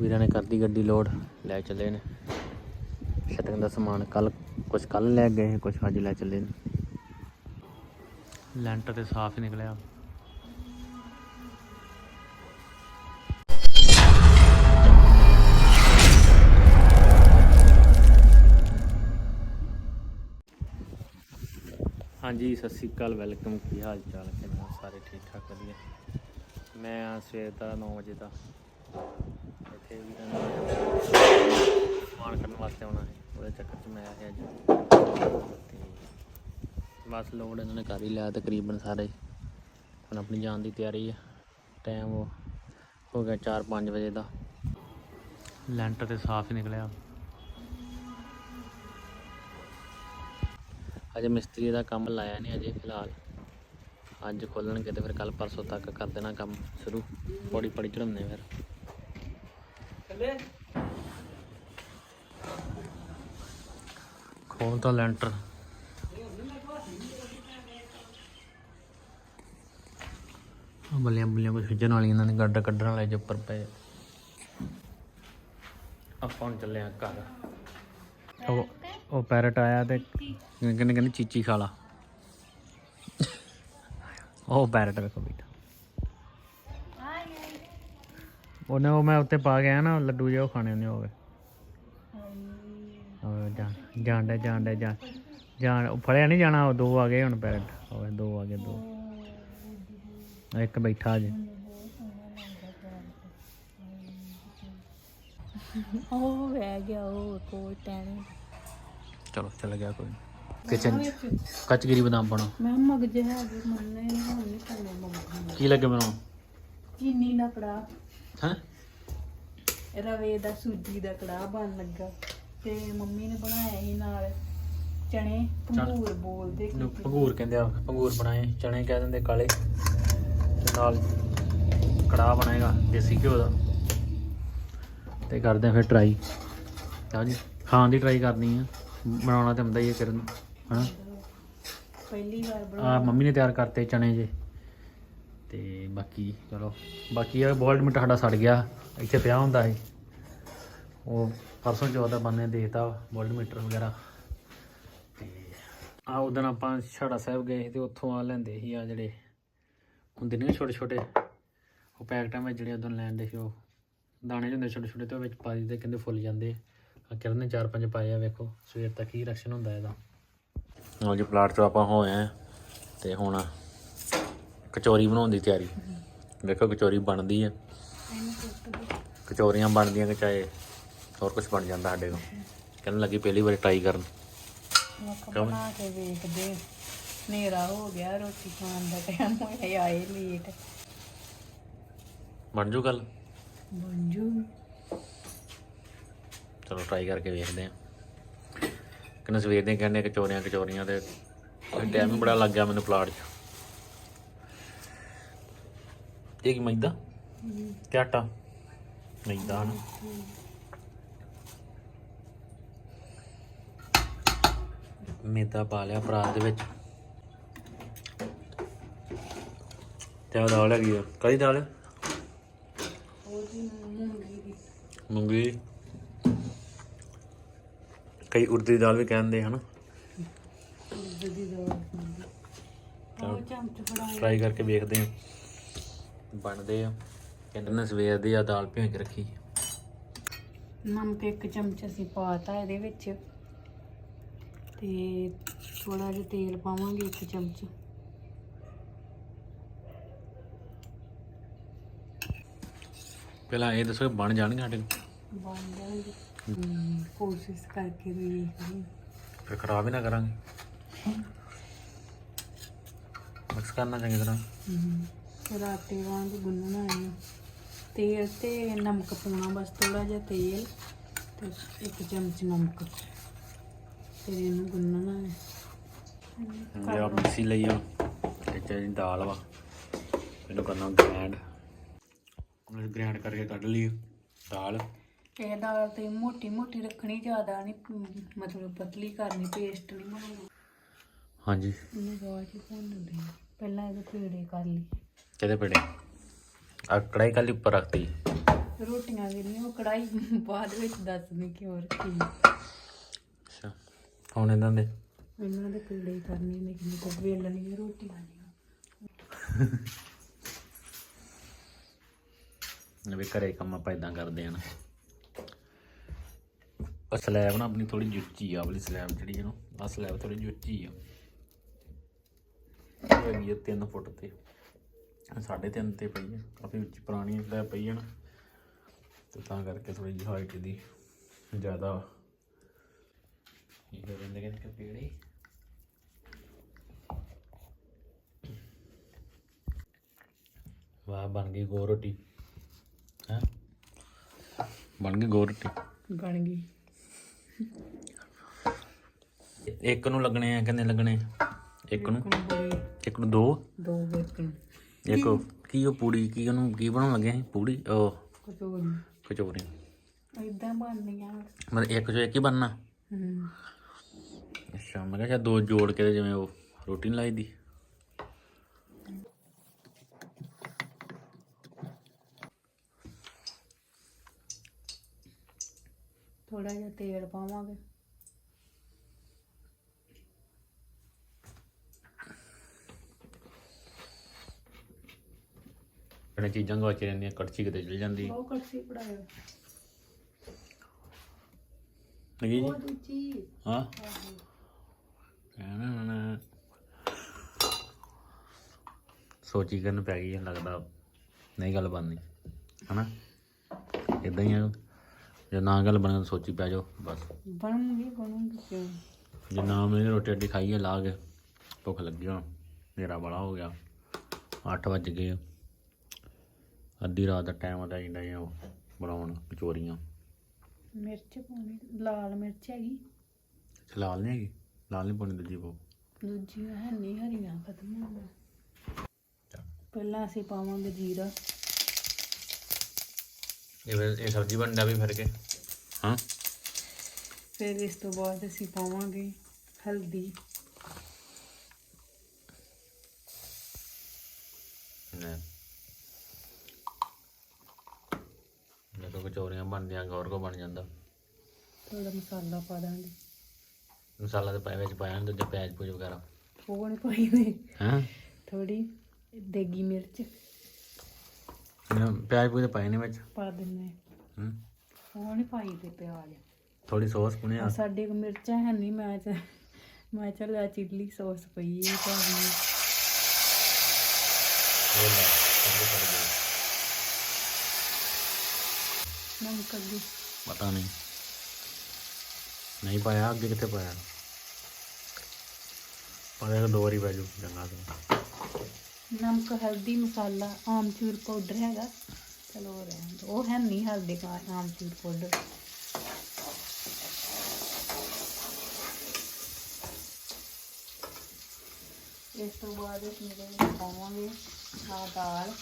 ਵੀਰਾਂ ਨੇ ਕਰਦੀ ਗੱਡੀ ਲੋਡ ਲੈ ਚੱਲੇ ਨੇ। ਸ਼ਟਰਿੰਗ ਦਾ ਸਮਾਨ ਕੱਲ ਕੁਝ ਕੱਲ ਲੈ ਗਏ ਕੁਝ ਅੱਜ ਲੈ ਚੱਲੇ ਨੇ। ਲੈਂਟਰ ਤੇ ਸਾਫ਼ ਹੀ ਨਿਕਲਿਆ। ਹਾਂਜੀ ਸਤਿ ਸ਼੍ਰੀ ਅਕਾਲ ਵੈਲਕਮ। ਕੀ ਹਾਲ ਚਾਲ ਕਿਦਾਂ ਸਾਰੇ ਠੀਕ ਠਾਕ ਵਧੀਆ। ਮੈਂ ਆ ਸਵੇਰ ਦਾ 9 ਵਜੇ ਦਾ। ਇੱਥੇ ਵੀ ਸਮਾਨ ਕਰਨ ਵਾਸਤੇ ਆਉਣਾ ਹੈ ਉਹਦੇ ਚੱਕਰ 'ਚ ਮੈਂ ਆਇਆ ਅੱਜ। ਤੇ ਬਸ ਲੋਡ ਇਹਨਾਂ ਨੇ ਕਰ ਹੀ ਲਿਆ ਤਕਰੀਬਨ ਸਾਰੇ। ਹੁਣ ਆਪਣੀ ਜਾਣ ਦੀ ਤਿਆਰੀ ਹੈ ਟਾਈਮ ਹੋ ਗਿਆ 4-5 ਵਜੇ ਦਾ। ਲੈਂਟਰ ਤੇ ਸਾਫ਼ ਹੀ ਨਿਕਲਿਆ। ਅਜੇ ਮਿਸਤਰੀ ਦਾ ਕੰਮ ਲਾਇਆ ਨਹੀਂ ਅਜੇ ਫਿਲਹਾਲ। ਅੱਜ ਖੋਲਣਗੇ ਤੇ ਫਿਰ ਕੱਲ ਪਰਸੋਂ ਤੱਕ ਕਰ ਦੇਣਾ ਕੰਮ ਸ਼ੁਰੂ। ਪੌੜੀ ਪੌੜੀ ਚੜਾਉਂਦੇ ਫਿਰ। ਖੋਲਤਾ ਲੈਂਟਰ। ਆਹ ਬੱਲੀਆਂ ਬੱਲੀਆਂ ਕੁਝ ਖਿੱਚਣ ਵਾਲੀਆਂ ਇਹਨਾਂ ਨੇ, ਗੱਡ ਕੱਢਣ ਵਾਲੇ ਜੇ ਉੱਪਰ ਪਏ। ਆਪਾਂ ਹੁਣ ਚੱਲੇ ਆ ਘਰ। ਉਹ ਉਹ ਪੈਰਟ ਆਇਆ ਤੇ ਕਹਿੰਦੇ ਕਹਿੰਦੇ ਚੀਚੀ ਖਾ ਲਾ। ਉਹ ਪੈਰਟ ਵੇਖੋ ਬੇਟਾ। ਉਹਨੇ ਉਹ ਮੈਂ ਉੱਤੇ ਪਾ ਗਿਆ ਨਾ ਲੱਡੂ ਜਿਹਾ ਉਹ ਖਾਣੇ ਉਹਨੇ ਹੋਵੇ ਉਹ ਜਾਣ ਜਾਣਦਾ ਜਾਣਦਾ ਜਾਣ ਜਾਣ। ਉਹ ਫੜਿਆ ਨਹੀਂ ਜਾਣਾ ਉਹ ਦੋ ਆ ਗਏ ਹੁਣ ਪੈਰਟ। ਹੋਵੇ ਦੋ ਆ ਗਏ ਦੋ। ਇੱਕ ਬੈਠਾ ਜੇ ਉਹ ਰਹਿ ਗਿਆ ਉਹ ਕੋਲ ਟੈਨ ਚਲੋ ਚੱਲ ਗਿਆ ਕੋਈ ਕਿਚਨ ਕੱਚਗਿਰੀ ਬਦਾਮ ਪਾਉਣਾ। ਮੈਂ ਮਗਜ ਹੈਗੇ ਮੰਨੇ ਨਹੀਂ ਕਰਨੇ ਮੰਗਦੇ ਕੀ ਲੱਗੇ ਬਣਾਉਣ? ਚੀਨੀ ਦਾ ਕੜਾ ਹੈ ਰਵੇ ਦਾ ਸੂਜੀ ਦਾ ਕੜਾ ਬਣ ਲੱਗਾ। ਤੇ ਮੰਮੀ ਨੇ ਬਣਾਇਆ ਸੀ ਨਾਲ ਚਣੇ ਭੰਗੂਰ ਬੋਲਦੇ ਨੂੰ ਪੰਗੂਰ ਕਹਿੰਦੇ ਆ ਪੰਗੂਰ ਬਣਾਏ ਚਣੇ ਕਹਿ ਦਿੰਦੇ ਕਾਲੇ। ਤੇ ਨਾਲ ਕੜਾਹ ਬਣਾਏਗਾ ਦੇਸੀ ਘਿਓ ਦਾ। ਤੇ ਕਰਦੇ ਆ ਫਿਰ ਟਰਾਈ ਹਾਂ ਜੀ ਖਾਣ ਦੀ ਟਰਾਈ ਕਰਨੀ ਆ। ਬਣਾਉਣਾ ਤੇ ਹੁੰਦਾ ਹੀ ਹੈ ਕਰਨ ਹਨਾ? ਪਹਿਲੀ ਵਾਰ ਆ ਮੰਮੀ ਨੇ ਤਿਆਰ ਕਰਤੇ ਚਣੇ ਜੇ। ਤੇ ਬਾਕੀ ਚਲੋ, ਬਾਕੀ ਇਹ ਬੋਲਡ ਮਿੱਟ ਸਾਡਾ ਸੜ ਗਿਆ। ਇੱਥੇ ਪਿਆ ਹੁੰਦਾ ਸੀ ਉਹ ਪਰਸੋਂ ਚੌਥ ਬੰਨੇ ਦੇਤਾ ਬੋਲਡ ਮੀਟਰ ਵਗੈਰਾ। ਤੇ ਆ ਉਦੋਂ ਆਪਾਂ ਛੜਾ ਸਾਹਿਬ ਗਏ ਸੀ ਤੇ ਉੱਥੋਂ ਆ ਲੈਂਦੇ ਸੀ ਆ ਜਿਹੜੇ ਹੁੰਦੇ ਨੇ ਛੋਟੇ ਛੋਟੇ, ਉਹ ਪੈਕਟਾਂ ਵਿੱਚ ਜਿਹੜੇ ਉਦੋਂ ਲੈਂਦੇ ਸੀ ਉਹ ਦਾਣੇ ਜਿਹੇ ਹੁੰਦੇ ਛੋਟੇ ਛੋਟੇ ਤੇ ਉਹ ਵਿੱਚ ਪਾ ਦਿੱਤੇ ਕਹਿੰਦੇ ਫੁੱਲ ਜਾਂਦੇ। ਆ ਕਿਰਨ ਨੇ ਚਾਰ ਪੰਜ ਪਾਏ ਆ, ਵੇਖੋ, ਸਵੇਰ ਤੱਕ ਹੀ ਰੈਕਸ਼ਨ ਹੁੰਦਾ ਇਹਦਾ। ਲਓ ਜੀ, ਪਲਾਟ ਤੋਂ ਆਪਾਂ ਹੋਏ ਆ ਤੇ ਹੁਣ ਕਚੌਰੀ ਬਣਾਉਣ ਦੀ ਤਿਆਰੀ। ਵੇਖੋ ਕਚੌਰੀ ਬਣਦੀ ਆ। ਕਚੌਰੀਆਂ ਬਣਦੀਆਂ ਕਿ ਚਾਹੇ ਹੋਰ ਕੁਝ ਬਣ ਜਾਂਦਾ ਸਾਡੇ ਕੋਲ। ਕਹਿੰਦੇ ਲੱਗੀ ਪਹਿਲੀ ਵਾਰ ਟਰਾਈ ਕਰਨ? ਬਣਾ ਕੇ ਵੇਖਦੇ ਹਨੇਰਾ ਹੋ ਗਿਆ ਰੋਟੀ ਖਾਣ ਦਾ ਟਾਈਮ ਹੋਇਆ ਆਏ ਲੇਟ ਬਣ ਜੂ ਗੱਲ? ਬੰਜੂ ਚਲੋ ਟਰਾਈ ਕਰਕੇ ਵੇਖਦੇ ਆ। ਕਿੰਨੇ ਸਵੇਰ ਦੇ ਕਹਿੰਦੇ ਕਚੌਰੀਆਂ ਕਚੌਰੀਆਂ ਤੇ ਟਾਈਮ ਬੜਾ ਲੱਗ ਗਿਆ ਮੈਨੂੰ ਪਲਾਟ 'ਚ। ਇਹ ਕੀ ਮੈਦਾ? ਕਿ ਆਟਾ? ਮੈਦਾ ਹਨ। ਮੈਦਾ ਪਾ ਲਿਆ ਪਰਾਤ ਦੇ ਵਿੱਚ। ਤੇ ਉਹ ਦਾਲ ਹੈਗੀ ਆ। ਕਦੀ ਦਾਲ ਉਹਦੀ ਮੂੰਗੀ। ਕਈ ਉਰਦੀ ਦਾਲ ਵੀ ਕਹਿੰਦੇ ਹਨ। ਉਰਦ ਦਾਲ ਟਰਾਈ ਕਰਕੇ ਵੇਖਦੇ ਆ ਬਣਦੇ ਆ। ਕਹਿੰਦੇ ਨੇ ਸਵੇਰ ਦੀ ਆ ਦਾਲ ਭਿਓ ਕੇ ਰੱਖੀ ਨਮਕ ਇੱਕ ਚਮਚ ਅਸੀਂ ਪਾਤਾ ਇਹਦੇ ਵਿੱਚ। ਤੇ ਥੋੜਾ ਜਿਹਾ ਤੇਲ ਪਾਵਾਂਗੇ ਇੱਕ ਚਮਚ। ਪਹਿਲਾਂ ਇਹ ਦੱਸੋ ਬਣ ਜਾਣਗੇ ਸਾਡੇ ਬਣ ਜਾਣਗੇ। ਕੋਸ਼ਿਸ਼ ਕਰਕੇ ਵੇਖਦੇ ਫਿਰ ਖਰਾਬ ਹੀ ਨਾ ਕਰਾਂਗੇ। ਮਿਕਸ ਕਰਨਾ ਚੰਗੀ ਤਰ੍ਹਾਂ। ਫਿਰ ਆਟੇ ਵਾਂਗ ਗੁੰਨਣਾ ਹੈ। ਤੇਲ ਤੇ ਨਮਕ ਪਾਉਣਾ ਬਸ ਥੋੜਾ ਜਿਹਾ ਤੇਲ ਤੇ ਇੱਕ ਚਮਚ ਨਮਕ। ਫਿਰ ਇਹਨੂੰ ਗੁੰਨਣਾ ਹੈ। ਜੇ ਆ ਮਿਕਸੀ ਲਈ ਆ। ਜਿਹੜੀ ਦਾਲ ਵਾ। ਇਹਨੂੰ ਕਰਨਾ ਗ੍ਰੈਂਡ ਉਹਨੂੰ ਗ੍ਰੈਂਡ ਕਰਕੇ ਕੱਢ ਲਈ ਦਾਲ। ਇਹ ਦਾਲ ਤੇ ਮੋਟੀ ਮੋਟੀ ਰੱਖਣੀ ਜ਼ਿਆਦਾ ਨਹੀਂ ਮਤਲਬ ਪਤਲੀ ਕਰਨੀ ਪੇਸਟ ਨਹੀਂ ਬਣਾਉਣੀ। ਹਾਂਜੀ। ਇਹਨੂੰ ਚ ਭੁੰਨਦੇ ਆ। ਪਹਿਲਾਂ ਇਹਦੇ ਪੇੜੇ ਕਰ ਲਈ ਕਿਹਦੇ ਪੇੜੇ ਆ ਕੜਾਈ ਕੱਲ ਉੱਪਰ ਰੱਖਤੀ ਰੋਟੀਆਂ ਜਿਹੜੀਆਂ ਉਹ ਕੜਾਈ ਬਾਅਦ ਵਿੱਚ ਦੱਸਦੀ ਕਿਉਂ ਰੱਖੀ ਅੱਛਾ ਹੁਣ ਇਹਨਾਂ ਦੇ ਇਹਨਾਂ ਦੇ ਪੀੜੇ ਕਰਨੀ ਨਿੱਕੀ ਨਿੱਕੀ ਵੇਲਣੀਆਂ ਰੋਟੀਆਂ ਦੀਆਂ। ਵੀ ਘਰੇ ਕੰਮ ਆਪਾਂ ਇਦਾਂ ਕਰਦੇ ਹਨ ਉਹ ਸਲੈਬ ਨਾ ਆਪਣੀ ਥੋੜੀ ਜੁੱਚੀ ਆ ਵਾਲੀ ਸਲੈਬ ਜਿਹੜੀ ਹੈ ਨਾ ਆ ਸਲੈਬ ਥੋੜੀ ਜੁੱਚੀ ਆ। ਆ 3 ਫੁੱਟ ਤੇ। ਸਾਢੇ ਤਿੰਨ ਤੇ ਪਈ ਹੈ ਕਾਫੀ ਉੱਚੀ ਪੁਰਾਣੀ ਸਲੈਬ ਪਈ ਹੈ ਨਾ। ਤੇ ਤਾਂ ਕਰਕੇ ਥੋੜੀ ਜਿਹੀ ਹਾਈਟ ਦੀ ਜ਼ਿਆਦਾ। ਇਹ ਕਹਿੰਦੇ ਕਿ ਪੀੜੀ ਵਾਹ ਬਣ ਗਈ ਗੋ ਰੋਟੀ। ਹੈ? ਬਣ ਗਈ ਗੋ ਰੋਟੀ। ਬਣ ਗਈ। ਇੱਕ ਨੂੰ ਲੱਗਣੇ ਆ ਕਿੰਨੇ ਲੱਗਣੇ ਇੱਕ ਨੂੰ? ਇੱਕ ਨੂੰ ਦੋ। ਦੋ? ਬੇਕਣ ਇੱਕ ਕੀ? ਉਹ ਪੂੜੀ ਕੀ ਉਹਨੂੰ ਕੀ ਬਣਾਉਣ ਲੱਗੇ ਸੀ ਪੂੜੀ? ਉਹ ਕਚੋਰੀ। ਕਚੋਰੀ। ਇਦਾਂ ਬਣਨੀਆਂ ਮਤਲਬ ਇੱਕ ਚੋਂ ਇੱਕ ਹੀ ਬਣਨਾ? ਹੂੰ। ਅੱਛਾ ਮੈਂ ਕਿਹਾ ਸ਼ਾਇਦ ਦੋ ਜੋੜ ਕੇ ਤੇ ਜਿਵੇਂ ਉਹ ਰੋਟੀ ਲਾਈ ਦੀ ਥੋੜਾ ਜਿਹਾ ਤੇਲ ਪਾਵਾਂਗੇ। ਜਿਹੜੇ ਚੀਜ਼ਾਂ ਗਵਾਚ ਰਹਿੰਦੀਆਂ ਕੜਛੀ ਕਿਤੇ ਚਲ ਜਾਂਦੀ। ਉਹ ਕੜਛੀ ਪੜਾਇਓ ਲੱਗੀ ਜੀ ਉਹ ਦੂਜੀ ਹਾਂ ਕਹਿਣਾ ਨਾ ਸੋਚੀ ਕਰਨ ਪੈ ਗਈ ਹੈ, ਲੱਗਦਾ ਨਹੀਂ ਗੱਲ ਬਣਨੀ। ਹਨਾ? ਇਦਾਂ ਹੀ ਆ। ਜੇ ਨਾ ਗੱਲ ਬਣੇ ਤਾਂ ਸੋਚੀ ਪੈ ਜਾਓ ਬਸ। ਬਣੂਗੀ ਬਣੂਗੀ ਕਿਉਂ? ਜੇ ਨਾ ਮੇਰੀ ਰੋਟੀ ਅੱਡੀ ਖਾਈਏ ਲਾ ਕੇ। ਭੁੱਖ ਲੱਗੀ ਹੁਣ। ਮੇਰਾ ਬੜਾ ਹੋ ਗਿਆ। 8 ਵੱਜ ਗਏ ਆ। ਅੱਧੀ ਰਾਤ ਦਾ ਟਾਈਮ ਆਦਾ ਜਾਂਦਾ ਹੈ ਉਹ ਬਣਾਉਣ ਕਚੋਰੀਆਂ। ਮਿਰਚ ਪਾਉਣੀ ਲਾਲ ਮਿਰਚ ਹੈਗੀ। ਲਾਲ ਨਹੀਂ ਹੈਗੀ? ਲਾਲ ਨਹੀਂ ਪਾਉਣੀ ਦੂਜੀ ਪਾਓ ਦੂਜੀ ਹੈ ਨਹੀਂ ਹਰੀਆਂ ਖਤਮ ਹੋ ਗਈਆਂ ਪਹਿਲਾਂ ਅਸੀਂ ਪਾਵਾਂਗੇ ਜੀਰਾ। ਇਹ ਫਿਰ- ਇਹ ਸਬਜ਼ੀ ਬਣਦਾ ਵੀ ਫਿਰ ਕੇ? ਹਾਂ। ਫਿਰ ਇਸ ਤੋਂ ਬਾਅਦ ਅਸੀਂ ਪਾਵਾਂਗੇ ਹਲਦੀ ਲੈ ਜਦੋਂ ਕਚੋਰੀਆਂ ਬਣਦੀਆਂ ਜਾਂਦਾ ਥੋੜਾ ਮਸਾਲਾ ਪਾ ਦਾਂਗੇ। ਮਸਾਲਾ ਤੇ ਪਾਇਆ ਵਿੱਚ ਪਾਇਆ ਹੁੰਦਾ ਪਿਆਜ਼ ਪੂਜ ਵਗੈਰਾ। ਉਹ ਨਹੀਂ ਪਾਈ ਨੇ। ਹਾਂ? ਥੋੜੀ ਦੇਗੀ ਮਿਰਚ। ਪਿਆਜ਼ ਪੂਜ ਪਾਏ ਨੇ ਵਿੱਚ। ਪਾ ਦਿੰਨੇ ਹੂੰ? ਉਹ ਨਹੀਂ ਪਾਈ ਤੇ ਪਿਆਜ਼। ਥੋੜੀ ਸੌਸ ਪੁਣੇ ਆ। ਸਾਡੇ ਕੋ ਮਿਰਚਾਂ ਹੈ ਨਹੀਂ ਮੈਂ ਚ ਮੈਂ ਚੱਲਿਆ ਚਿੱਲੀ ਸੌਸ ਪਈ ਹੈ ਭਾਵੇਂ ਉਹ ਗਈ ਨਮਕ ਅੱਗੇ। ਪਤਾ ਨਹੀਂ। ਨਹੀਂ ਪਾਇਆ, ਅੱਗੇ ਕਿੱਥੇ ਪਾਇਆ? ਪਾਇਆ ਦੋ ਵਾਰੀ ਪੈ ਜੂ ਚੰਗਾ ਤਾਂ। ਨਮਕ, ਹਲਦੀ, ਮਸਾਲਾ ਆਮਚੂਰ ਪਾਊਡਰ ਹੈਗਾ। ਚਲੋ ਉਹ ਰਹਿਣ ਦਿਓ। ਉਹ ਹੈ ਨਹੀਂ ਹਲਦੀ ਕਾ ਆਮਚੂਰ ਪਾਊਡਰ। ਇਸ ਤੋਂ ਬਾਅਦ ਅਸੀਂ ਇਹਦੇ ਵਿੱਚ ਪਾਵਾਂਗੇ ਆ ਦਾਲ।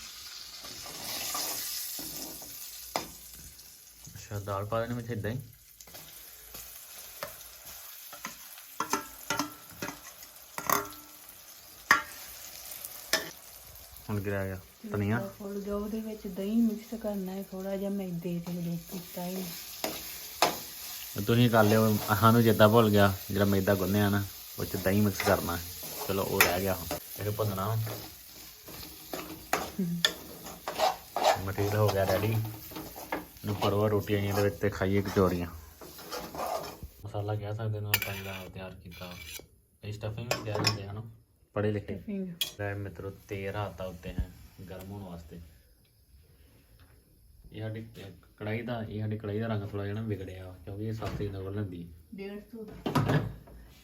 ਅੱਛਾ ਦਾਲ ਪਾ ਦੇਣੀ ਵਿੱਚ ਇਦਾਂ ਹੀ? ਹੁਣ ਗਿਰਿਆ ਗਿਆ? ਧਨੀਆ? ਫੁੱਲ ਜੋ ਉਹਦੇ ਵਿੱਚ ਦਹੀਂ ਮਿਕਸ ਕਰਨਾ ਹੈ ਥੋੜਾ ਜਿਹਾ ਮੈਦੇ ਤੇ ਜੋ ਕੀਤਾ ਹੀ ਤੁਸੀਂ ਕਰ ਲਿਓ ਸਾਨੂੰ ਜਿੱਦਾਂ ਭੁੱਲ ਗਿਆ ਜਿਹੜਾ ਮੈਦਾ ਗੁੰਨਿਆ ਨਾ ਉਹ ਚ ਦਹੀਂ ਮਿਕਸ ਕਰਨਾ ਚਲੋ ਉਹ ਰਹਿ ਗਿਆ ਹੁਣ। ਇਹ ਭੁੰਨਣਾ ਮਟੀਰੀਅਲ ਹੋ ਗਿਆ ਰੈਡੀ ਨੂੰ ਪਰਵਾ ਰੋਟੀਆਂ ਇਹਦੇ ਵਿੱਚ ਤੇ ਖਾਈਏ ਕਚੌਰੀਆਂ ਮਸਾਲਾ ਕਹਿ ਸਕਦੇ ਨਾ ਆਪਾਂ ਜਿਹੜਾ ਤਿਆਰ ਕੀਤਾ। ਇਹ ਸਟਫਿੰਗ ਵੀ ਤਿਆਰ ਹੁੰਦੇ ਹਨ? ਪੜੇ ਲਿਖੇ। ਲੈ ਮਿੱਤਰੋ ਤੇਲ ਹਾਤਾ ਉੱਤੇ ਹੈ ਗਰਮ ਹੋਣ ਵਾਸਤੇ। ਇਹ ਸਾਡੀ ਕੜਾਈ ਦਾ ਇਹ ਸਾਡੀ ਕੜਾਈ ਦਾ ਰੰਗ ਥੋੜਾ ਜਿਹਾ ਨਾ ਵਿਗੜਿਆ ਕਿਉਂਕਿ ਇਹ ਸਸਤੀ ਨਗਲ ਲੈਂਦੀ 150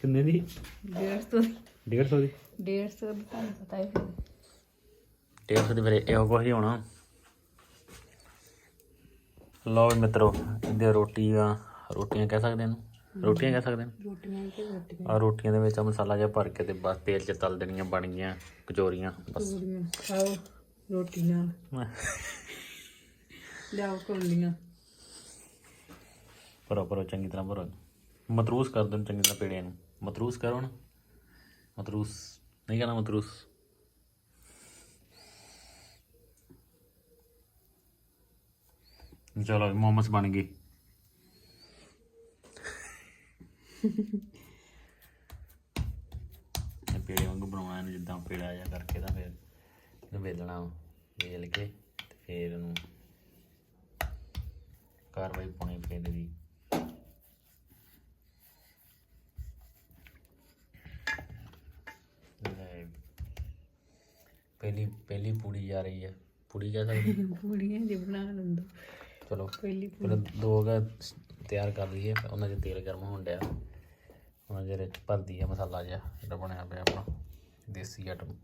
ਕਿੰਨੇ ਦੀ? 150 150 ਦੀ। 150 ਦੀ। ਤੁਹਾਨੂੰ ਪਤਾ ਹੀ ਫਿਰ 150 ਦੀ ਫਿਰ ਇਹੋ ਹੀ ਹੋਣਾ। ਲਓ ਵੀ ਮਿੱਤਰੋ ਇਹਦੇ ਰੋਟੀਆਂ ਰੋਟੀਆਂ ਕਹਿ ਸਕਦੇ ਇਹਨੂੰ? ਰੋਟੀਆਂ ਕਹਿ ਸਕਦੇ ਨੇ ਰੋਟੀਆਂ ਤੇ ਰੋਟੀਆਂ। ਆ ਰੋਟੀਆਂ ਦੇ ਵਿੱਚ ਆਹ ਮਸਾਲਾ ਜਿਹਾ ਭਰ ਕੇ ਤੇ ਬਸ ਤੇਲ 'ਚ ਤਲ ਦੇਣੀਆਂ ਬਣ ਗਈਆਂ ਕਚੋਰੀਆਂ ਬਸ। ਪੂਰੀਆਂ ਖਾਓ ਰੋਟੀ ਨਾਲ। ਲਿਆਓ ਕੋਲੀਆਂ ਭਰੋ ਭਰੋ ਚੰਗੀ ਤਰ੍ਹਾਂ ਭਰੋ। ਮਤਰੂਸ ਕਰ ਦੇਣ ਚੰਗੀ ਤਰ੍ਹਾਂ ਪੇੜਿਆਂ ਨੂੰ। ਮਤਰੂਸ ਕਰੋ ਨਾ। ਮਤਰੂਸ ਨਹੀਂ ਕਹਿਣਾ ਮਤਰੂਸ। ਚਲੋ, ਮੋਮਸ ਬਣ ਗਏ। ਇਹ ਪੇੜੇ ਵਾਂਗੂ ਬਣਾਉਣਾ, ਇਹਨੂੰ ਜਿੱਦਾਂ ਪੇੜਾ ਜਿਹਾ ਕਰਕੇ ਤਾਂ ਫਿਰ ਇਹਨੂੰ ਵੇਲਣਾ ਵੇਲ ਕੇ ਤੇ ਫਿਰ ਇਹਨੂੰ ਕਾਰਵਾਈ ਪਾਉਣੀ ਫਿਰ ਇਹਦੀ ਪਹਿਲੀ ਪਹਿਲੀ ਪੂੜੀ ਜਾ ਰਹੀ ਹੈ ਪੂੜੀ ਕਹਿ ਸਕਦੇ? ਪੂੜੀਆਂ ਜੀ ਬਣਾ ਲੈਂਦਾ। ਚਲੋ ਪਹਿਲੀ ਪਹਿਲਾਂ ਦੋ ਗਾ ਤਿਆਰ ਕਰ ਲਈਏ ਉਹਨਾਂ 'ਚ ਤੇਲ ਗਰਮ ਹੋਣ ਡਿਆ। ਉਹਨਾਂ ਜਿਹੜੇ 'ਚ ਭਰਦੀ ਆ ਮਸਾਲਾ ਜਿਹਾ ਜਿਹੜਾ ਬਣਿਆ ਪਿਆ ਆਪਣਾ ਦੇਸੀ ਆਟਮ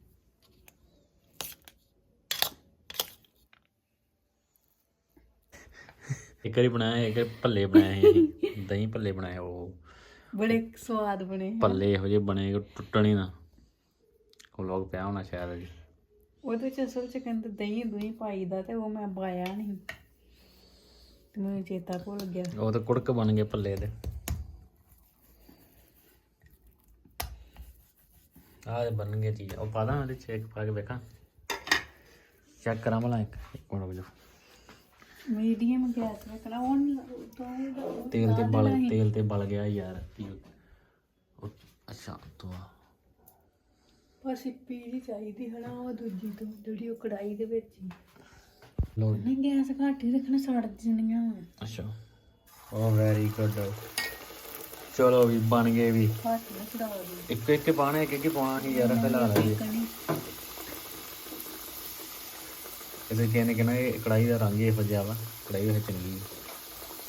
ਇੱਕ ਵਾਰੀ ਬਣਾਇਆ ਇੱਕ ਵਾਰੀ ਭੱਲੇ ਬਣਾਏ ਸੀ। ਦਹੀਂ ਭੱਲੇ ਬਣਾਏ ਉਹ। ਬੜੇ ਸਵਾਦ ਬਣੇ ਭੱਲੇ ਇਹੋ ਜਿਹੇ ਬਣੇ ਕਿ ਟੁੱਟਣ ਹੀ ਨਾ। ਉਹ ਲੋਕ ਪਿਆ ਹੋਣਾ ਸ਼ਾਇਦ ਜੀ ਉਹਦੇ ਚ ਅਸਲ ਚ ਕਹਿੰਦੇ ਦਹੀਂ ਦੁਹੀਂ ਪਾਈਦਾ ਤੇ ਉਹ ਮੈਂ ਪਾਇਆ ਨਹੀਂ। ਮੈਨੂੰ ਚੇਤਾ ਭੁੱਲ ਗਿਆ। ਉਹ ਤਾਂ ਕੁੜਕ ਬਣ ਗਏ ਭੱਲੇ ਦੇ। ਆਹ ਬਣ ਗਏ ਚੀਜ਼। ਉਹ ਪਾ ਦਾਂ ਉਹਦੇ ਚ ਇੱਕ ਪਾ ਕੇ ਵੇਖਾਂ। ਚੈੱਕ ਕਰਾਂ ਭਲਾ ਇੱਕ ਇੱਕ ਮਿੰਟ ਮੀਡੀਅਮ ਗੈਸ ਰੱਖਣਾ ਉਹ ਤੋਂ ਤੇਲ ਤੇ ਬਲ ਤੇਲ ਤੇ ਬਲ ਗਿਆ ਯਾਰ ਤੇਲ। ਅੱਛਾ ਤੋਂ ਪਰ ਸਿੱਪੀ ਜੀ ਚਾਹੀਦੀ ਹਨਾ ਉਹ ਦੂਜੀ ਤੋਂ ਜਿਹੜੀ ਉਹ ਕੜਾਈ ਦੇ ਵਿੱਚ ਲੋ ਨਹੀਂ ਗੈਸ ਘੱਟ ਹੀ ਰੱਖਣਾ ਸੜ ਜਣੀਆਂ। ਅੱਛਾ। ਉਹ ਵੈਰੀ ਗੁੱਡ ਚਲੋ ਵੀ ਬਣ ਗਏ ਵੀ। ਘੱਟ ਨਾ ਚੜਾ ਦੇ ਇੱਕ ਇੱਕ ਪਾਣਾ ਇੱਕ ਇੱਕ ਪਾਉਣਾ ਸੀ ਯਾਰ ਹਿਲਾ ਲਾ ਜੀ। ਇਹਦੇ ਕਹਿੰਦੇ ਕਿ ਨਾ ਇਹ ਕੜਾਈ ਦਾ ਰੰਗ ਹੀ ਇਹੋ ਜਿਹਾ ਵਾ। ਕੜਾਈ ਇਹ ਚੰਗੀ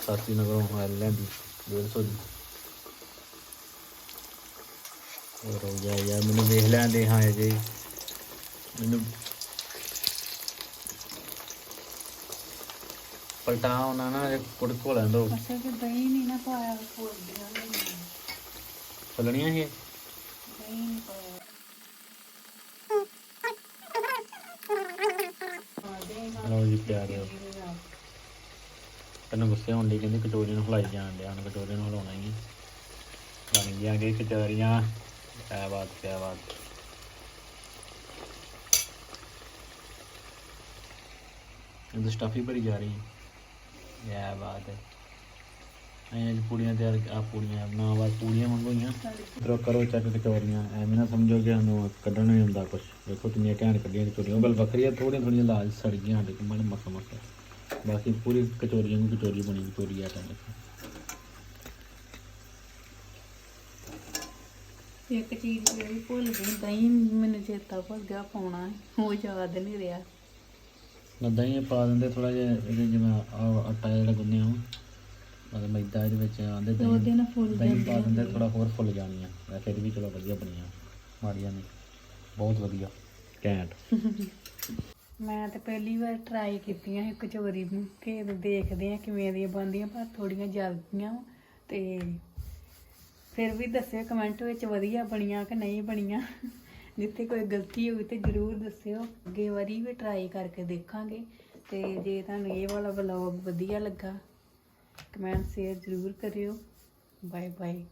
ਸਸਤੀ ਨਗਰੋਂ ਹਾਲ ਲੈਂਦੀ 150 ਦੀ। ਹੋਰ ਹੋ ਗਿਆ ਯਾਰ ਮੈਨੂੰ ਵੇਖ ਲੈਂਦੇ ਹਾਂ ਅਜੇ ਮੈਨੂੰ ਪਲਟਾ ਉਹਨਾਂ ਨਾ ਕੁੜਕੋ ਲੈਂਦੋ ਅੱਛਾ ਕਿ ਦਹੀਂ ਨਹੀਂ ਨਾ ਪਾਇਆ ਫੋਲਦੀਆਂ ਨਹੀਂ ਫਲਣੀਆਂ ਇਹ? ਦਹੀਂ ਨਹੀਂ ਪਾਇਆ। ਲਓ ਜੀ ਪਿਆਰਿਓ ਤੈਨੂੰ ਗੁੱਸੇ ਹੋਣ ਲਈ ਕਹਿੰਦੀ ਕਟੋਰੀ ਨੂੰ ਹਿਲਾਈ ਜਾਣ ਡਿਆ ਹੁਣ ਕਟੋਰੀ ਨੂੰ ਹਿਲਾਉਣਾ ਹੀ ਹੈ। ਬਣ ਗਈਆਂ ਗਏ ਕਚੋਰੀਆਂ। ਕਿਆ ਬਾਤ ਕਿਆ ਬਾਤ। ਇਹ ਸਟਫੀ ਬੜੀ ਜਾ ਰਹੀ ਹੈ। ਕਿਆ ਬਾਤ ਹੈ। ਐਂ ਅੱਜ ਪੂੜੀਆਂ ਤਿਆਰ ਆ ਪੂੜੀਆਂ ਨਾ ਵਾ ਪੂੜੀਆਂ ਮੰਗੋਈਆਂ ਇਧਰੋਂ ਕਰੋ ਚੈੱਕ ਕਚੋਰੀਆਂ ਐਵੇਂ ਨਾ ਸਮਝੋ ਕਿ ਸਾਨੂੰ ਕੱਢਣਾ ਨਹੀਂ ਹੁੰਦਾ ਕੁਝ ਦੇਖੋ ਕਿੰਨੀਆਂ ਘੈਂਟ ਕੱਢੀਆਂ ਕਚੋਰੀਆਂ ਉਹ ਗੱਲ ਵੱਖਰੀ ਆ ਥੋੜੀਆਂ ਥੋੜੀਆਂ ਲਾਲ ਸੜ ਗਈਆਂ ਸਾਡੇ ਕੋਲ ਮਨ ਮਸਾ ਮਸਾ ਬਾਕੀ ਪੂਰੀ ਕਚੋਰੀਆਂ ਨੂੰ ਕਚੋਰੀ ਬਣੀ ਕਚੋਰੀ ਆ ਤਾਂ ਇੱਕ ਚੀਜ਼ ਜਿਹੜੀ ਭੁੱਲ ਗਈ ਦਹੀਂ ਮੈਨੂੰ ਚੇਤਾ ਭੁੱਲ ਗਿਆ ਪਾਉਣਾ ਉਹ ਯਾਦ ਨਹੀਂ ਰਿਹਾ। ਨਾ ਦਹੀਂ ਪਾ ਦਿੰਦੇ ਥੋੜਾ ਜਿਹਾ ਇਹਦੇ ਜਿਵੇਂ ਆਹ ਆਟਾ ਜਿਹੜਾ ਗੁੰਨਿਆ ਵਾ ਮਤਲਬ ਮੈਦਾ ਇਹਦੇ ਵਿੱਚ ਆਂਦੇ ਦਹੀਂ ਨਾਲ ਫੁੱਲ ਦਹੀਂ ਪਾ ਦਿੰਦੇ ਥੋੜਾ ਹੋਰ ਫੁੱਲ ਜਾਣੀਆਂ। ਵੈਸੇ ਫਿਰ ਵੀ ਚਲੋ ਵਧੀਆ ਬਣੀਆਂ ਮਾੜੀਆਂ ਨਹੀਂ ਬਹੁਤ ਵਧੀਆ ਘੈਂਟ। ਮੈਂ ਤੇ ਪਹਿਲੀ ਵਾਰ ਟਰਾਈ ਕੀਤੀਆਂ ਸੀ ਕਚੋਰੀ ਨੂੰ ਕਿ ਦੇਖਦੇ ਆ ਕਿਵੇਂ ਦੀਆਂ ਬਣਦੀਆਂ ਪਰ ਥੋੜੀਆਂ ਜਲ ਗਈਆਂ ਵਾਂ ਤੇ ਫਿਰ ਵੀ ਦੱਸਿਓ ਕਮੈਂਟ ਵਿੱਚ ਵਧੀਆ ਬਣੀਆਂ ਕਿ ਨਹੀਂ ਬਣੀਆਂ। ਜਿੱਥੇ ਕੋਈ ਗਲਤੀ ਹੋਈ ਤੇ ਜਰੂਰ ਦੱਸਿਓ। ਅੱਗੇ ਵਾਰੀ ਵੀ ਟਰਾਈ ਕਰਕੇ ਦੇਖਾਂਗੇ। ਤੇ ਜੇ ਤੁਹਾਨੂੰ ਇਹ ਵਾਲਾ ਵਲੌਗ ਵਧੀਆ ਲੱਗਾ ਕਮੈਂਟ ਸ਼ੇਅਰ ਜਰੂਰ ਕਰਿਓ। Bye bye